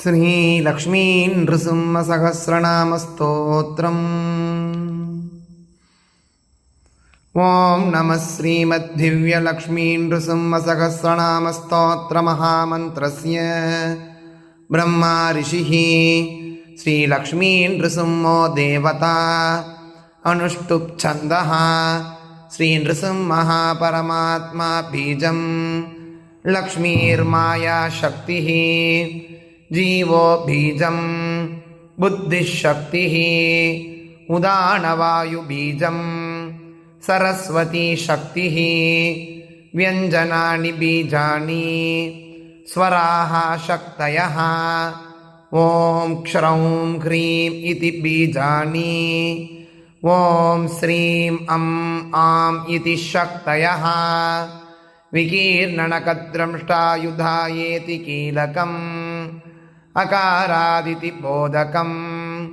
श्रीलक्ष्मीनृसिंहसहस्रनामस्तोत्रम् ॐ नमः श्रीमद्दिव्यलक्ष्मीनृसिंहसहस्रनामस्तोत्रमहामन्त्रस्य ब्रह्मा ऋषिः श्रीलक्ष्मीनृसिंहो देवता। अनुष्टुप्छन्दः श्रीनृसिंहः परमात्मा बीजं लक्ष्मीर्माया शक्तिः जीवो बीजं बुद्धिशक्तिः। उदानवायुबीजं सरस्वती शक्तिः व्यञ्जनानि बीजानि। स्वराः शक्तयः ॐ क्षरौं ह्रीं इति बीजानि। ॐ श्रीं अं आम् इति शक्तयः। विकीर्णनकद्रंष्टायुधायेति कीलकम् अकारादिति बोधकम्।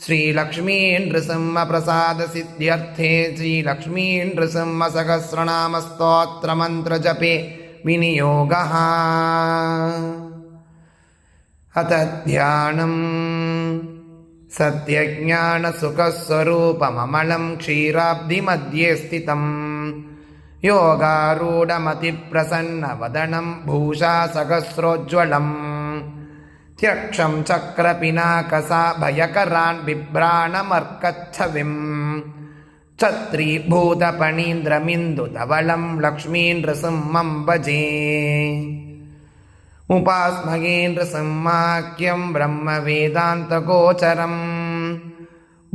श्रीलक्ष्मीनृसिंहप्रसादसिद्ध्यर्थे श्रीलक्ष्मीनृसिंहसहस्रनामस्तोत्रमन्त्रजपे विनियोगः। अथ ध्यानम्। सत्यज्ञानसुखस्वरूपममलं क्षीराब्धिमध्ये स्थितम्। योगारूढमतिप्रसन्नवदनं भूषासहस्रोज्ज्वलम् त्यक्षं चक्रपिनाकसा भयकरान् बिभ्राणमर्कच्छविम् छत्रीभूतपणीन्द्रमिन्दुधवलं लक्ष्मीनृसिंहं भजे उपास्मगेन्द्रसंमाख्यं ब्रह्मवेदान्तगोचरम्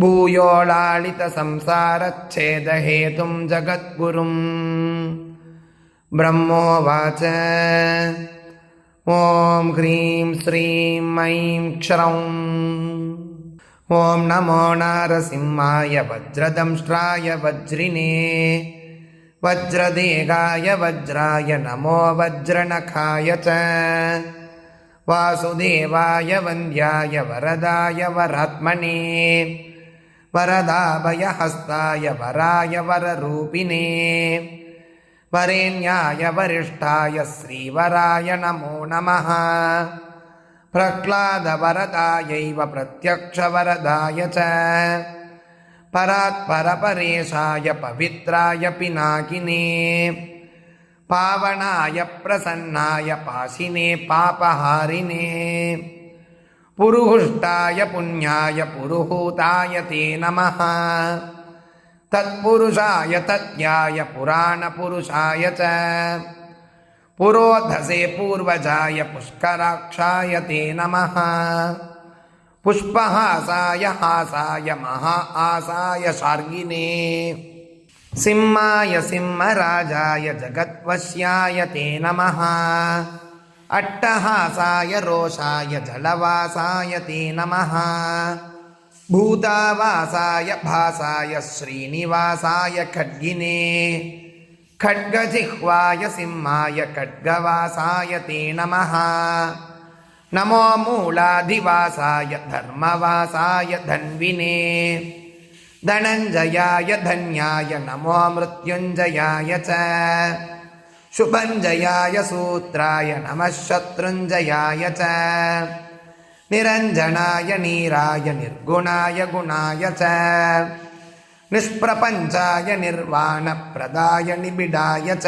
भूयोलालितसंसारच्छेदहेतुं जगद्गुरुम् ब्रह्मोवाच ॐ ह्रीं श्रीं ऐं क्षरौम् ॐ नमो नारसिंहाय वज्रदंष्ट्राय वज्रिणे वज्रदेगाय वज्राय नमो वज्रनखाय च वासुदेवाय वन्द्याय वरदाय वरात्मने वरदाभयहस्ताय वराय वररूपिणे वरेण्याय वरिष्ठाय श्रीवराय नमो नमः प्रह्लादवरदायैव प्रत्यक्षवरदाय च परात्परपरेशाय पवित्राय पिनाकिने पावनाय प्रसन्नाय पाशिने पापहारिणे पुरुहुष्टाय पुण्याय पुरुहूताय ते नमः தத்புருஷாய தத்யாய புராண புருஷாய ச புரோதசே பூர்வஜாய புஷ்கராட்சாய தே நம புஷ்பஹாசாய ஹாசாய மகா ஆசாய சார்கினே சிம்மாய சிம்மராஜாய ஜகத்வசியாய தே நம அட்டஹாசாய ரோஷாய ஜலவாசாய தே நம भूतावासाय भासाय श्रीनिवासाय खड्गिने खड्गजिह्वाय सिंहाय खड्गवासाय ते नमः नमो मूलाधिवासाय धर्मवासाय धन्विने धनञ्जयाय धन्याय नमो मृत्युञ्जयाय च शुभञ्जयाय सूत्राय नमः शत्रुञ्जयाय च निरञ्जनाय नीराय निर्गुणाय गुणाय च निष्प्रपञ्चाय निर्वाणप्रदाय निबिडाय च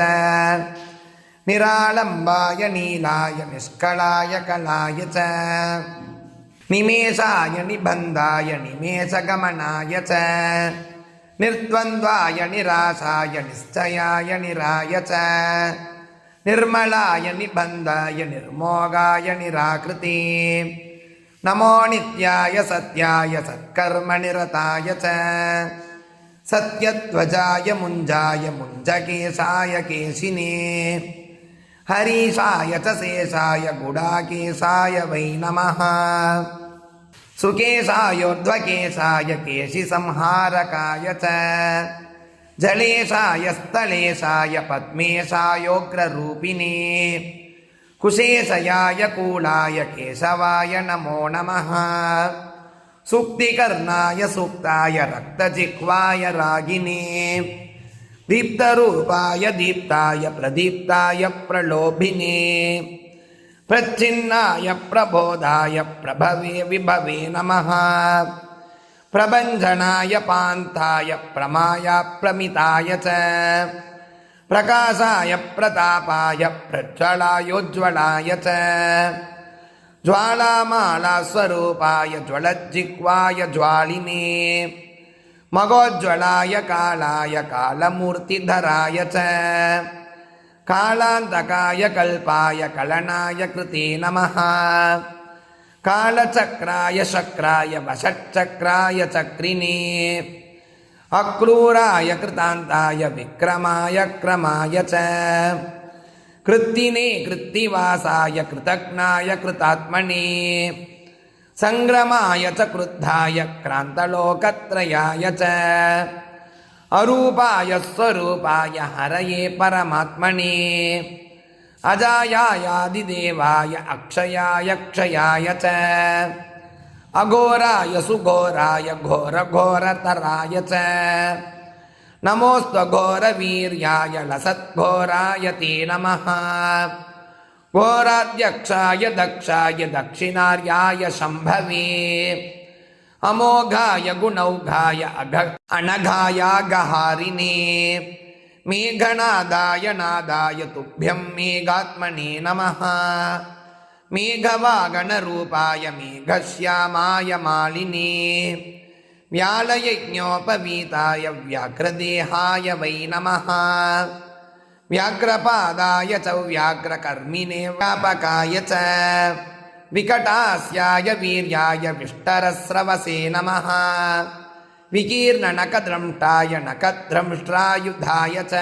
निरालम्बाय नीलाय निष्कलाय कलाय च निमेषाय निबन्धाय निमेषगमनाय च निर्द्वन्द्वाय निराशाय निश्चयाय निराय च निर्मलाय निबन्धाय निर्मोगाय निराकृति नमो नित्याय सत्याय सत्कर्मनिरताय च सत्यध्वजाय मुञ्जाय मुञ्जकेशाय केशिने हरीशाय च शेषाय गुडाकेशाय वै नमः सुकेशायोर्ध्वकेशाय केशिसंहारकाय च जलेशाय स्थलेशाय पद्मेशायोग्ररूपिणे कुशेशयाय कूलाय केशवाय नमो नमः सुक्तिकर्णाय सुक्ताय रक्तजिह्वाय रागिने दीप्तरूपाय दीप्ताय प्रदीप्ताय प्रलोभिने प्रच्छिन्नाय प्रबोधाय प्रभवे विभवे नमः प्रभञ्जनाय पान्ताय प्रमाय प्रमिताय च பிரகாசாய பிரதாபாய பிரஜ்வலாயோஜ்வலாய ஜுவாலாமாலாஸ்வரூபாய ஜுவலஜிக்வாய ஜுவாலினே. மகோஜ்வலாய காலாய காலமூர்த்திதராய காலாந்தகாய கல்பாய கலனாய கிருதி நம காலச்சக்கராய சக்கராய வசச்சக்கராய சக்ரினே. அக்ரூராய கிருதாந்தாய விக்ரமாய கிரமாய ச. கிருத்தினே கிருத்திவாசாய கிருதக்னாய கிருதாத்மனே. சங்கிரமாய ச கிருத்தாய கிராந்தலோகத்ரயாய ச. அரூபாய ஸ்வரூபாய ஹரையே பரமாத்மனே. அஜாயாயாதிதேவாய அக்ஷயாய க்ஷயாய ச. அகோராய சுகோராய கோர கோரதராய ச. நமோஸ்வகோர வீர்யாய லசத்கோராய தே நம கோராத்தியக்ஷாய தக்ஷாய தட்சிணார்யாய சம்பவே. அமோகாய குணௌகாய அக அனகாயாகஹாரிணே மேகநாதாய நாதாய துப்பியம் மேகாத்மனே நம மேகவாகணரூபாய மேகசியாமாய மாலினே. வியாழயஜோபவீதாய வியாக்கிரதேகாய வை நம வியாக்கிரபாதாய சௌவியாக்கிரகர்மிணே வியாபகாய ச. விகடாஸ்யாய வீர்யாய விஷ்டரஸ்ரவசே நம விகீர்ணநகதிரம்ஷ்டாய நகதிரம்ஷ்டாயுதாய ச.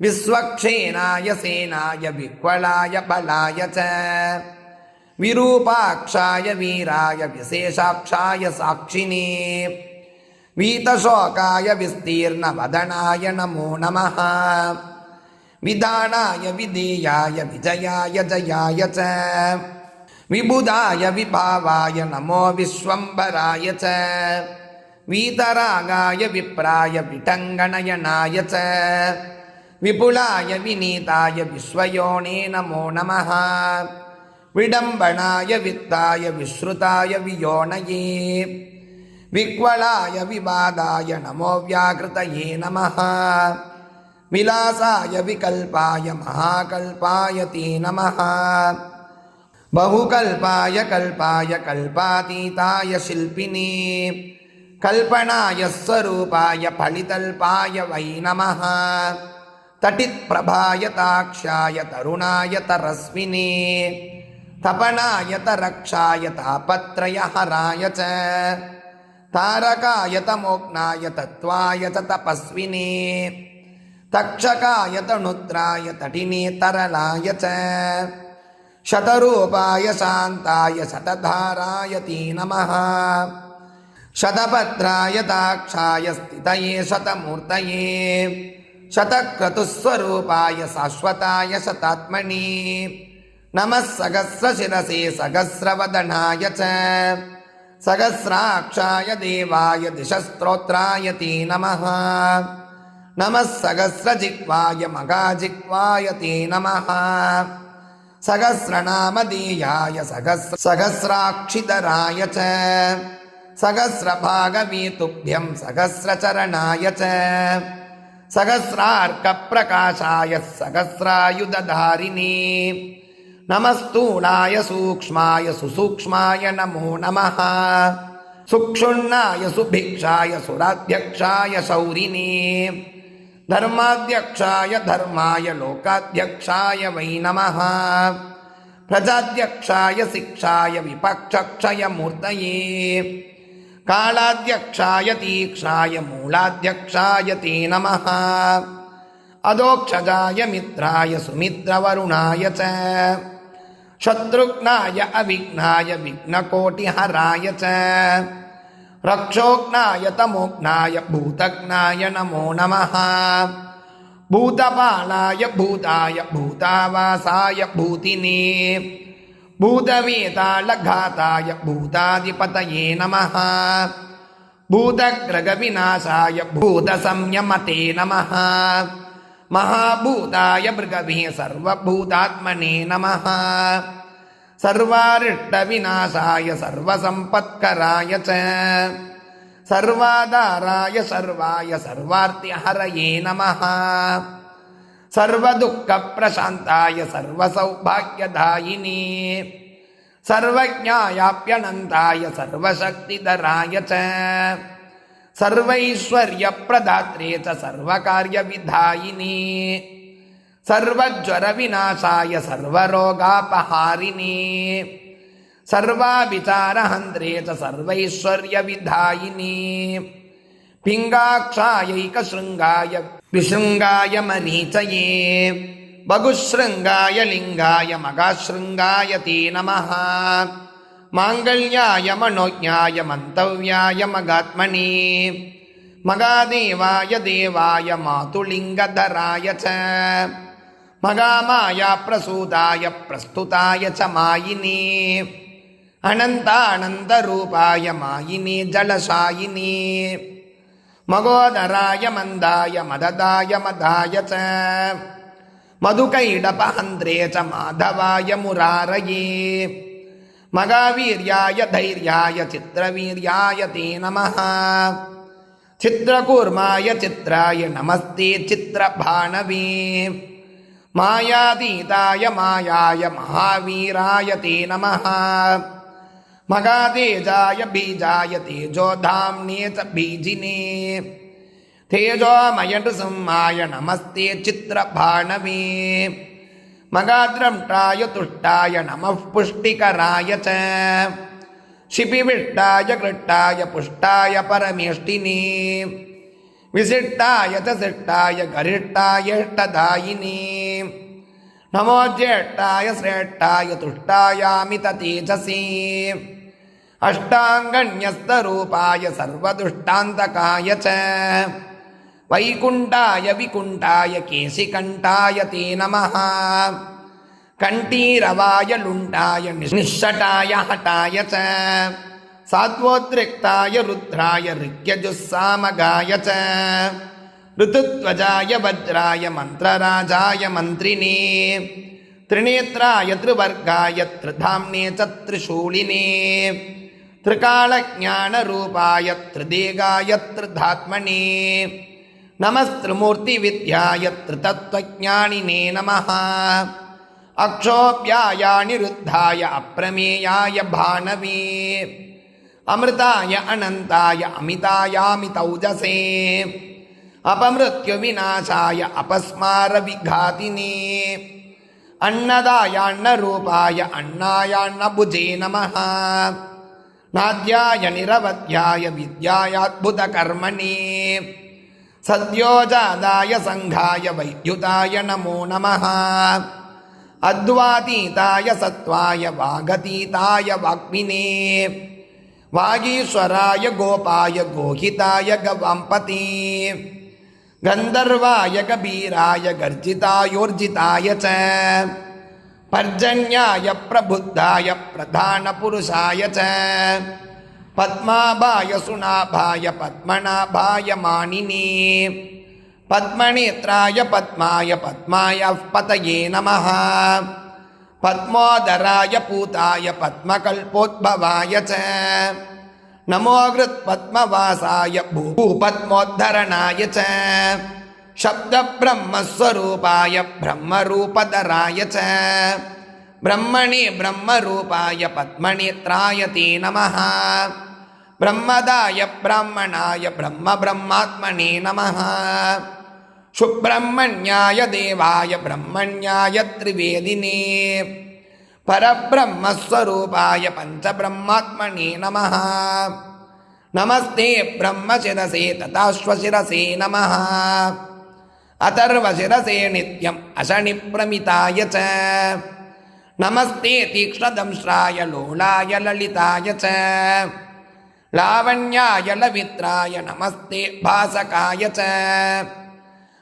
விஸ்வக்ஷேனாய சேனாய விஹ்வலாய பலாய ச விரூபாட்சாய வீராய விசேஷாட்சாய சாட்சினே வீதசோகாய விஸ்தீர்ணவதனாய நமோ நம விதானாய விதேயாய விஜயாய ஜயாய ச விபுதாய விபாவாய நமோ விஸ்வம்பராய ச வீதராகாய விப்ராய விட்டங்கணயனாய ச च विपुलाय विनीताय विश्वयोने नमो नमः विडम्बणाय वित्ताय विश्रुताय वियोनये विक्वलाय विवादाय नमो व्याकृतये नमः विलासाय विकल्पाय महाकल्पाय ते नमः बहुकल्पाय कल्पाय कल्पातीताय शिल्पिने कल्पनाय स्वरूपाय फलितल्पाय वै नमः तटित्प्रभाय ताक्षाय तरुणाय तरस्विने तपनाय तरक्षाय तापत्रयहराय च तारकाय तमोग्नाय तत्त्वाय च तपस्विने तक्षकाय तणुद्राय तटिने तरलाय च शतरूपाय शान्ताय शतधाराय ते नमः शतभद्राय दाक्षाय स्थितये शतमूर्तये शतक्रतुस्वरूपाय शाश्वताय शतात्मनि नमः सहस्रशिरसे सहस्रवदनाय च सहस्राक्षाय देवाय दिशस्त्रोत्राय ते नमः नमः सहस्रजिह्वाय मगाजिह्वाय ते नमः सहस्रनामधेयाय सहस्र सहस्राक्षिधराय च सहस्रभागवीतुभ्यं सहस्रचरणाय च सहस्रार्कप्रकाशाय सहस्रायुधधारिणे नमस्तूलाय सूक्ष्माय सुसूक्ष्माय नमो नमः सुक्षुण्णाय सुभिक्षाय सुराध्यक्षाय शौरिणे धर्माध्यक्षाय धर्माय लोकाध्यक्षाय वै नमः प्रजाध्यक्षाय शिक्षाय विपक्षक्षयमूर्तये कालाध्यक्षाय तीक्ष्णाय मूलाध्यक्षाय ते नमः अधोक्षजाय मित्राय सुमित्रवरुणाय च शत्रुघ्नाय अविघ्नाय विघ्नकोटिहराय च रक्षोघ्नाय तमोघ्नाय भूतघ्नाय नमो नमः भूतपालाय भूताय भूतावासाय भूतिने भूतवेतालघाताय भूताधिपतये नमः भूतग्रगविनाशाय भूतसंयमते नमः महाभूताय भृगवे सर्वभूतात्मने नमः सर्वारिष्टविनाशाय सर्वसम्पत्कराय च सर्वाधाराय सर्वाय सर्वार्तिहरये नमः सर्वदुःखप्रशान्ताय सर्वसौभाग्यदायिने सर्वज्ञायाप्यनन्ताय सर्वशक्तिधराय च सर्वैश्वर्यप्रदात्रे च सर्वकार्यविधायिने सर्वज्वरविनाशाय सर्वरोगापहारिणे सर्वाविचारहन्त्रे च விசுங்காய மனீச்சயே பகுஸ்ருங்காய லிங்காய மகாஸ்ருங்காய தீ நம மாங்கல்யாய மனோஜாய மந்தவியாய மகாத்மனே மகாதேவாய தேவாய மாதுலிங்கதராய ச மகாமாயா பிரசூதாய பிரஸ்துதாய ச மாயினே அனந்தானந்தரூபாய மாயினே ஜலசாயினே மகோதராய மந்தாய மததாய மதாய ச மதுகைடபஹந்திரே ச மாதவாய முராரயே மகாவீர்யாய தைர்யாய சித்திரவீர்யாய தே நம சித்திரகூர்மாய சித்ராய நமஸ்தே சித்திரபாணவே மாயாதீதாய மாயாய மகாவீராய தே நம ते नमः मगातेजाय बीजाय तेजोधाम्ने च बीजिने तेजोमयनृसिंहाय नमस्ते चित्रभाणवे मगाद्रम्टाय तुष्टाय नमः पुष्टिकराय च शिपिविष्टाय कृष्टाय पुष्टाय परमेष्टिने विशिष्टाय च शिष्टाय गरिष्टायष्टदायिने नमो ज्येष्ठाय श्रेष्ठाय तुष्टायामिततेजसे अष्टाङ्गण्यस्तरूपाय सर्वदुष्टान्तकाय च वैकुण्ठाय विकुण्ठाय केशिकण्ठाय ते नमः कण्ठीरवाय लुण्डाय निःशटाय हटाय च सात्वोद्रिक्ताय रुद्राय ऋग्यजुस्सामगाय च ऋतुध्वजाय वज्राय मन्त्रराजाय मन्त्रिणे त्रिनेत्राय त्रिवर्गाय त्रिधाम्ने च त्रिशूलिने त्रिकालज्ञानरूपाय त्रिदेगाय त्रिधात्मने नमस्त्रिमूर्तिविद्याय त्रितत्त्वज्ञानिने नमः अक्षोभ्याय निरुद्धाय अप्रमेयाय भानवे अमृताय अनन्ताय अमितायामितौजसे अपमृत्युविनाशाय अपस्मारविघातिने अन्नदायान्नरूपाय अन्नायान्नभुजे नमः நாத்தியாய நிரவத்தியாய வித்யாயாத்புத கர்மணி சத்யோஜாதாய சங்காய வைத்யுதாய நமோ நம அத்வாதீதாய சத்வாய வாகதீதாய வாக்மினே வாகீஸ்வராய கோபாய கோஹிதாய கவாம்பதி கந்தர்வாய கபீராய கர்ஜிதாயோர்ஜிதாய ச பர்ஜன்யாய பிரபுத்தாய பிரதான புருஷாய ச. பத்மாபாய சுனாபாய பத்மநாபாய மானினி. பத்மநேத்ராய பத்மாய பத்மாய பதயே நம பத்மோதராய பூதாய பத்மகல்போத்பவாய ச. நமோகிருத் பத்மவாசாய பூபத்மோத்தரணாய ச. शब्दब्रह्मस्वरूपाय ब्रह्मरूपधराय च ब्रह्मणे ब्रह्मरूपाय पद्मनेत्राय ते नमः ब्रह्मदाय ब्राह्मणाय ब्रह्मब्रह्मात्मने नमः सुब्रह्मण्याय देवाय ब्रह्मण्याय त्रिवेदिने परब्रह्मस्वरूपाय पञ्चब्रह्मात्मने नमः नमस्ते ब्रह्मशिरसे तथाश्वशिरसे नमः ಅಥರ್ವಶಿರಸೇ ನಿತ್ಯಂ ಅಶನಿ ಪ್ರಮಿತಾಯ ಚ ನಮಸ್ತೆ ತೀಕ್ಷ್ಣದಂಶ್ರಾಯ ಲೋಳಾಯ ಲಲಿತಾಯ ಚ ಲಾವಣ್ಯಾಯ ಲವಿತ್ರಾಯ ನಮಸ್ತೆ ಭಾಸಕಾಯ ಚ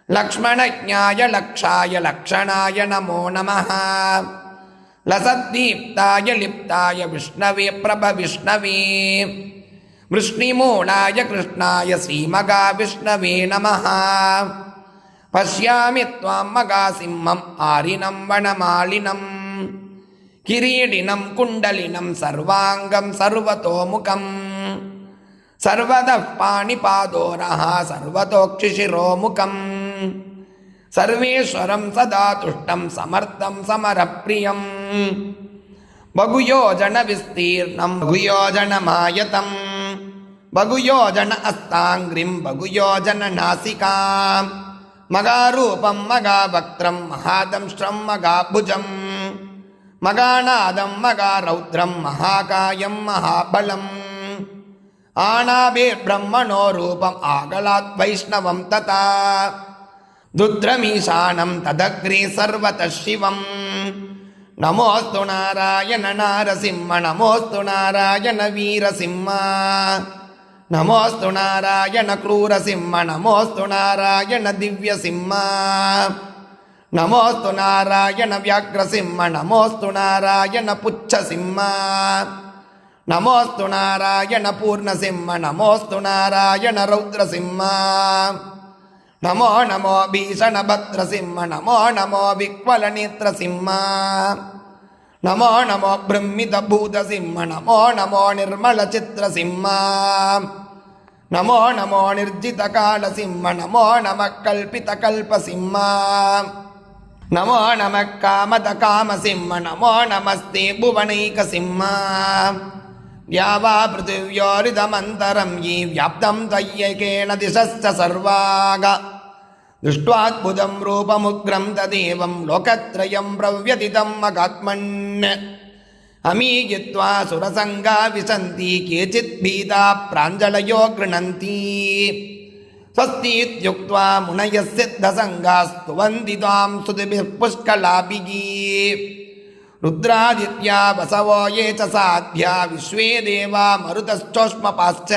ಲಕ್ಷ್ಮಣಜ್ಞಾಯ ಲಕ್ಷಾಯ ಲಕ್ಷಣಾಯ ನಮೋ ನಮಃ ಲಸದ್ದೀಪ್ತಾಯ ಲಿಪ್ತಾಯ ವಿಷ್ಣವೇ ಪ್ರಭ ವಿಷ್ಣವೇ ವೃಷ್ಣಿಮೂಳಾಯ ಕೃಷ್ಣಾಯ ಶ್ರೀಮಗ ವಿಷ್ಣವೇ ನಮಃ பசியாமி துவாம் மகாசிம்மம் ஆரினம் வனமாலினம். கிரீடினம் குண்டலினம் சர்வாங்கம் சர்வதோமுகம். சர்வத பாணிபாதோரா சர்வதோக்ஷிஷிரோமுகம். சர்வேஸ்வரம் சதா துஷ்டம் சமர்த்தம் சமரப்பிரியம். பகுயோஜன விஸ்தீர்ணம் பகுயோஜனமாயதம் பகுயோஜன அஸ்தாங்கிரிம் பகுயோஜன நாசிகாம். மகாரூபம் மகாபக்திரம் மகாதம்ஷ்டம் மகாபுஜம். மகாநாதம் மகாரௌத்ரம் மகாகாயம் மகாபலம். ஆனாபீர் பிரம்மணோரூபம் ஆகலாத் வைஷ்ணவம் ததா. துத்ரமீசானம் ததக்ரீ சர்வத சிவம். நமோஸ்து நாராயண நாரசிம்ம நமோஸ்து நாராயண வீரசிம்மா. நமோஸ்து நாராயண கிரூரசிம்ம நமோஸ்து நாராயண திவ்யசிம்ம. நமோஸ்து நாராயண வியாக்ரசிம்ம நமோஸ்து நாராயண புச்சசிம்ம. நமோஸ்து நாராயண பூர்ணசிம்ம நமோஸ்து நாராயண ரௌத்ரசிம்ம. நமோ நமோ பீஷணபத்ரசிம்ம நமோ நமோ விக்வலநேத்ரசிம்மா நமோ நமோ பிரம்மித பூத சிம்ம நமோ நமோ நிர்மல சித்திர சிம்மா. நமோ நமோ நிர்ஜித கால சிம்ம நமோ நம கல்பித கல்ப சிம்மா. நமோ நம காமத காம சிம்ம நமோ நமஸ்தே புவனைக சிம்மா. யாவா பிருத்திவ்யோரிதமந்தரம் ஈ வியாப்தம் தையகேன திசஸ்ச சர்வாக. दृष्ट्वाद्भुतं रूपमुग्रं तदेवं लोकत्रयं प्रव्यतितं मगात्मन् अमीयित्वा सुरसङ्गा विशन्ति केचित् भीता प्राञ्जलयो गृह्णन्ति स्वस्तीत्युक्त्वा मुनयः सिद्धसङ्गास्तुवन्ति त्वां स्तुतिभिः पुष्कलाभिः रुद्रादित्या वसवो ये च साध्या विश्वे देवा मरुतश्चोष्मपाश्च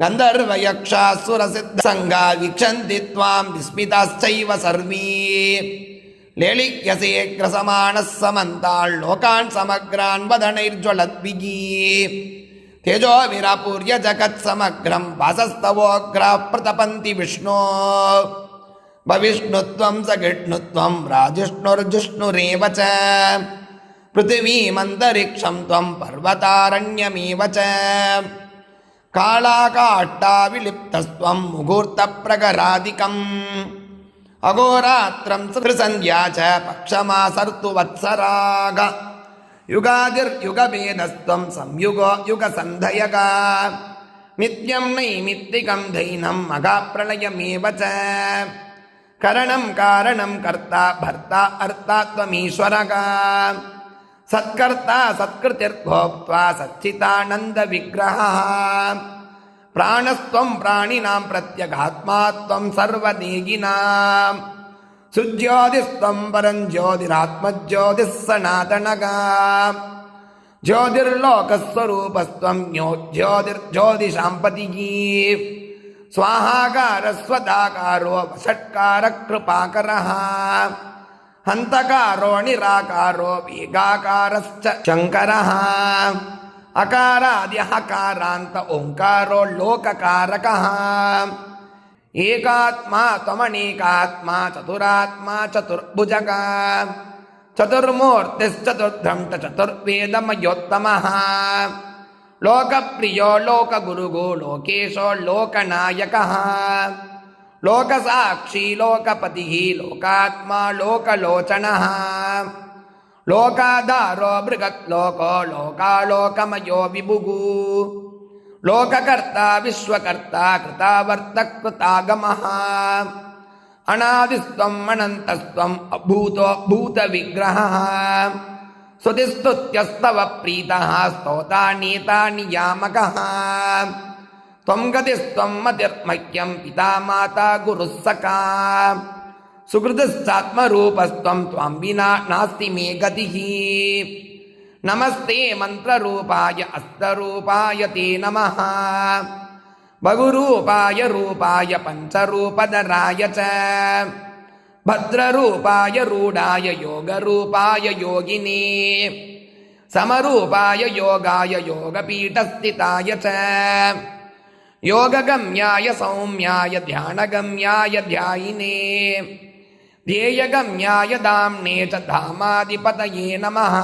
गन्धर्वयक्षासुरसिद्धसङ्गा वीक्षन्ति त्वां विस्मिताश्चैव सर्वे लेलिह्यसेऽग्रसमानः समन्ताल्लोकान् समग्रान् वदनैर्ज्वलद्भिः तेजो विरापूर्य जगत्समग्रं वासस्तवोग्राः प्रतपन्ति विष्णो भविष्णुत्वं सगिष्णुत्वं राजिष्णुर्जिष्णुरेव च पृथिवीमन्तरिक्षं त्वं पर्वतारण्यमेव च காளாகாட்டாவிலிப்தஸ்வம் முகூர்த்த பிரகராதிகம் அகோராத்திரம் திருசந்தியாச்ச பக்ஷமாசர்த்து வத்சராக யுகாதிர் யுகபேதஸ்வம் சம்யுகோ யுகசந்தயகா நித்யம் நைமித்திகம் தைனம் மகாப்பிரளயமேவச்ச கரணம் காரணம் கர்த்தா பர்த்தா அர்த்தாத்வமீஸ்வரகா त्वमीश्वरगा सत्कर्ता सत्कृतिर्भोक्त्वा सच्चितानन्दविग्रहः प्राणस्त्वं प्राणिनां प्रत्यगात्मा त्वं सर्वदेगिनां सुज्योतिस्त्वं परं ज्योतिरात्मज्योतिः सनातनगा ज्योतिर्लोकस्वरूपस्त्वं ज्ञो ज्योतिर्ज्योतिषाम्पतिः स्वाहाकारस्वदाकारो वषट्कारकृपाकरः హంతకారో నిరాకారో వీగాకారశ్చ శంకర అకారాది హకారాంత ఓంకారో లోకారక ఏకాత్మా తమనేకాత్మా చతురాత్మా చతుర్భుజక చతుర్మూర్తిశ్చతుర్ధంట చతుర్వేదమయోత్తమ లోకప్రియో లోకగురుగో లోకేశో లోకనాయక लोकसाक्षी, लोकपति, लोकात्मा, लोकलोचनः। लोकाधारो बृहत्लोको लोकालोकमयो विभुः। लोककर्ता, विश्वकर्ता, कृतावर्तः, कृतागमः। अनादिस्त्वम् अनन्तस्त्वम् अभूतो, भूतविग्रहः। स्तुतिस्तुत्यस्तव प्रीतः स्तोता नीता नियामकः त्वं गतिस्त्वं मतिर्मह्यं पिता माता गुरुः सखा सुहृदश्चात्मरूपस्त्वं त्वां विना नास्ति मे गतिः नमस्ते मन्त्ररूपाय अस्तरूपाय ते नमः बहुरूपाय रूपाय पञ्चरूपधराय च भद्ररूपाय रूढाय योगरूपाय योगिने समरूपाय योगाय योगपीठस्थिताय च योगगम्याय सौम्याय ध्यानगम्याय ध्यायिने ध्येयगम्याय दाम्ने च धामाधिपतये नमः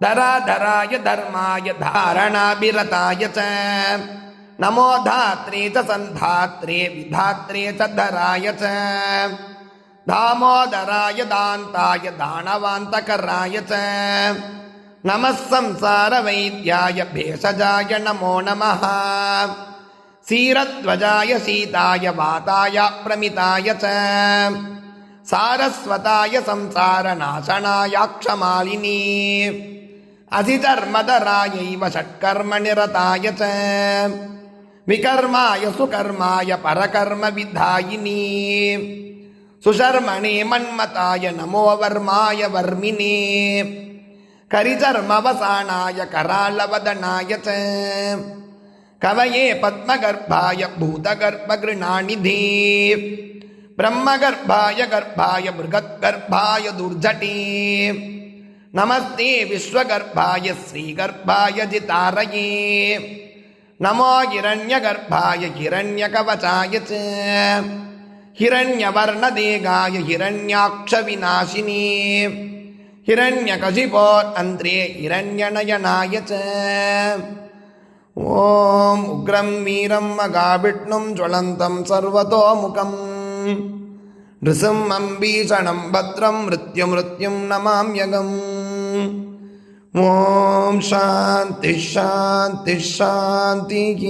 धराधराय धर्माय धारणाभिरताय च नमो धात्रे च सन्धात्रे विधात्रे च धराय च दामोदराय दान्ताय दानवान्तकराय च நமசம்சார வைத்தியாய பேஷஜாய நமோ நம சீரத்வஜாய சீதாய வாதாய பிரமிதாய ச. சாரஸ்வதாய சம்சாரநாசனாயாட்சமாலினி அதிதர்மதராயைவ ஷட்கர்ம நிரதாய ச. விகர்மாய சுகர்மாய பரகர்ம விதாயினி. சுஷர்மணே மன்மதாய நமோ வர்மாய வர்மினே. கரிசர்மவசானாய கராலவதனாய கவயே பத்மகர்ப்பாய பூதகர்ப்பகிருணாநிதி பிரம்மகர்ப்பாய கர்ப்பாய மிருககர்ப்பாய துர்ஜட்டி நமஸ்தே விஸ்வகர்ப்பாய ஸ்ரீகர்ப்பாய ஜிதாரயே. நமோ ஹிரண்யகர்ப்பாய ஹிரண்யகவசாய ஹிரண்யவர்ணதேகாய ஹிரண்யாட்ச விநாசினே. हिरण्याक्षविनाशिनी हिरण्यकशिपोरन्त्रे हिरण्यनयनाय च ॐ उग्रं वीरं मगाविष्णुं ज्वलन्तं सर्वतोमुखम् नृसिंहं भीषणं भद्रं मृत्युमृत्युं नमाम्यगम् ॐ शान्तिः शान्तिः शान्तिः